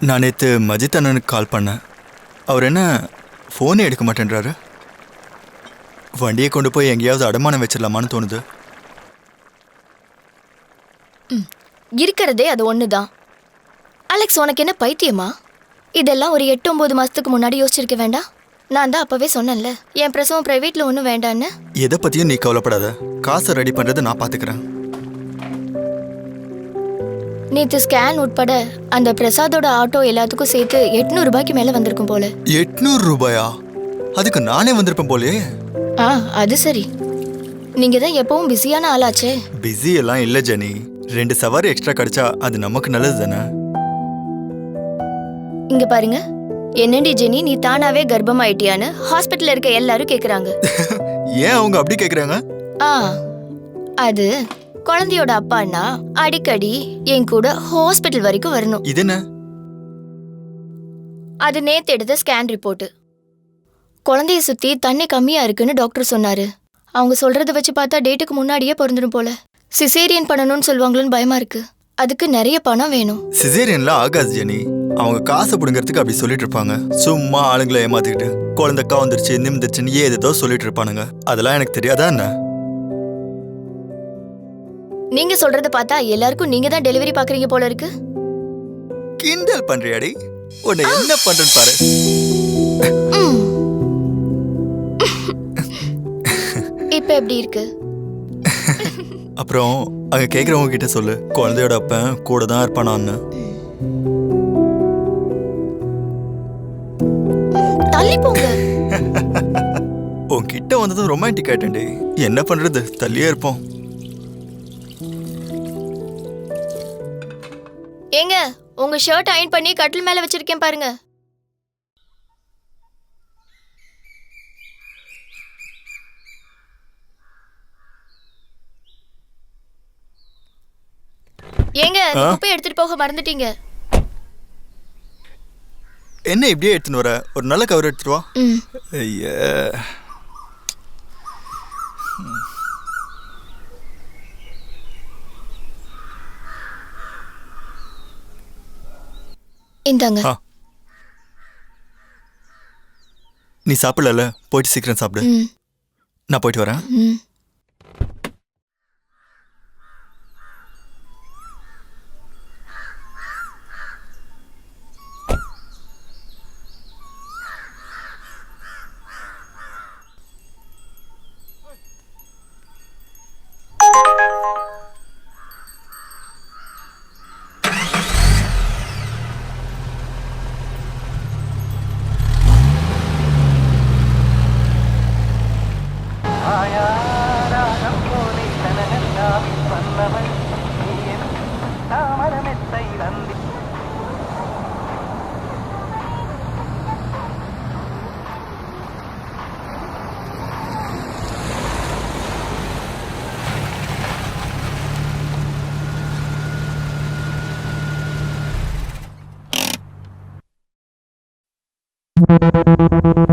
நான் நேற்று மஜித் அண்ணனுக்கு கால் பண்ணேன். அவர் என்ன ஃபோனே எடுக்க மாட்டேன்றாரு? வண்டியை கொண்டு போய் எங்கேயாவது அடமானம் வச்சிடலாமான்னு தோணுது. இருக்கிறதே அது ஒன்று தான் அலெக்ஸ் உனக்கு என்ன பைத்தியமா? இதெல்லாம் ஒரு எட்டு ஒம்பது மாதத்துக்கு முன்னாடி யோசிச்சிருக்க வேண்டாம். நான் தான் அப்போவே சொன்னேன்ல என் பிரசவம் ப்ரைவேட்டில் ஒன்றும் வேண்டான்னு. எதை பற்றியும் நீ கவலைப்படாத. காசை ரெடி பண்ணுறதை நான் பார்த்துக்கிறேன் நேற்று ஸ்கேன் உட்பட அந்த பிரசாதோட ஆட்டோ எல்லாத்துக்கும் சேர்த்து எட்நூறு ரூபாய்க்கு மேலே வந்திருக்கும் போல. எட்நூறு ரூபாயா? அதுக்கு நானே வந்திருப்பேன் போலயே. ஆ அது சரி. நீங்கள் தான் எப்பவும் பிஸியான ஆளாச்சே. பிஸி எல்லாம் இல்லை ஜெனி. ரெண்டு சவாரி எக்ஸ்ட்ரா கிடைச்சா அது நமக்கு நல்லது தானே? இங்க பாருங்க. என்னடி ஜெனி நீ தானாவே கர்ப்பமாயிட்டியான்னு ஹாஸ்பிட்டல்ல இருக்க எல்லாரும் கேக்குறாங்க. ஏன் அவங்க அப்படி கேட்குறாங்க ஆ அது குழந்தையோட அப்பான்னா அடிக்கடி என் கூட ஹாஸ்பிட்டல் வரைக்கும் வரணும். இது என்ன அது நேத்து எடுத்த ஸ்கேன் ரிப்போர்ட். குழந்தைய சுத்தி தண்ணி கம்மியா இருக்குன்னு டாக்டர் சொன்னாரு. அவங்க சொல்றத வச்சு பார்த்தா டேட்டுக்கு முன்னாடியே பிறந்துடும் போல. சிசேரியன் பண்ணணும்னு சொல்லுவாங்களோன்னு பயமா இருக்கு. அதுக்கு நிறைய பணம் வேணும். சிசேரியன்ல ஆகாது ஜெனி. அவங்க காசை பிடுங்கிறதுக்கு அப்படி சொல்லிட்டு இருப்பாங்க. சும்மா ஆளுங்களை ஏமாத்திக்கிட்டு குழந்தைக்கா வந்துருச்சு நிமிந்துருச்சுன்னு ஏதோ சொல்லிட்டு இருப்பானுங்க. அதெல்லாம் எனக்கு தெரியாதா என்ன? நீங்க சொல்றத பார்த்தா எல்லாருக்கும் நீங்க தான் டெலிவரி பாக்குறீங்க போல இருக்கு. கிண்டல் பண்றியாடி? உன்னை என்ன பண்றேன்னு பாரு. இப்ப எப்படி இருக்கு? அப்புறம் அங்க கேக்குறவங்க கிட்ட சொல்லு. குழந்தையோட அப்பன் கூட தான் இருப்பானான்னு. தள்ளி போங்க. உன்கிட்ட வந்ததும் ரொமான்டிக் ஆயிட்டேன்டி. என்ன பண்றது? தள்ளியே இருப்போம். உங்க ஷர்ட் அயன் பண்ணி கட்டில் மேல வச்சிருக்கேன் பாருங்க. ஏங்க? குப்பையை எடுத்துட்டு போக மறந்துட்டீங்க. என்ன இப்படியே எடுத்துன்னு வர? ஒரு நல்ல கவர் எடுத்துட்டு வா. ஐயா. இந்தாங்க. நீ சாப்பிடல போயிட்டு சீக்கிரம் சாப்பிடு. நான் போயிட்டு வரேன். you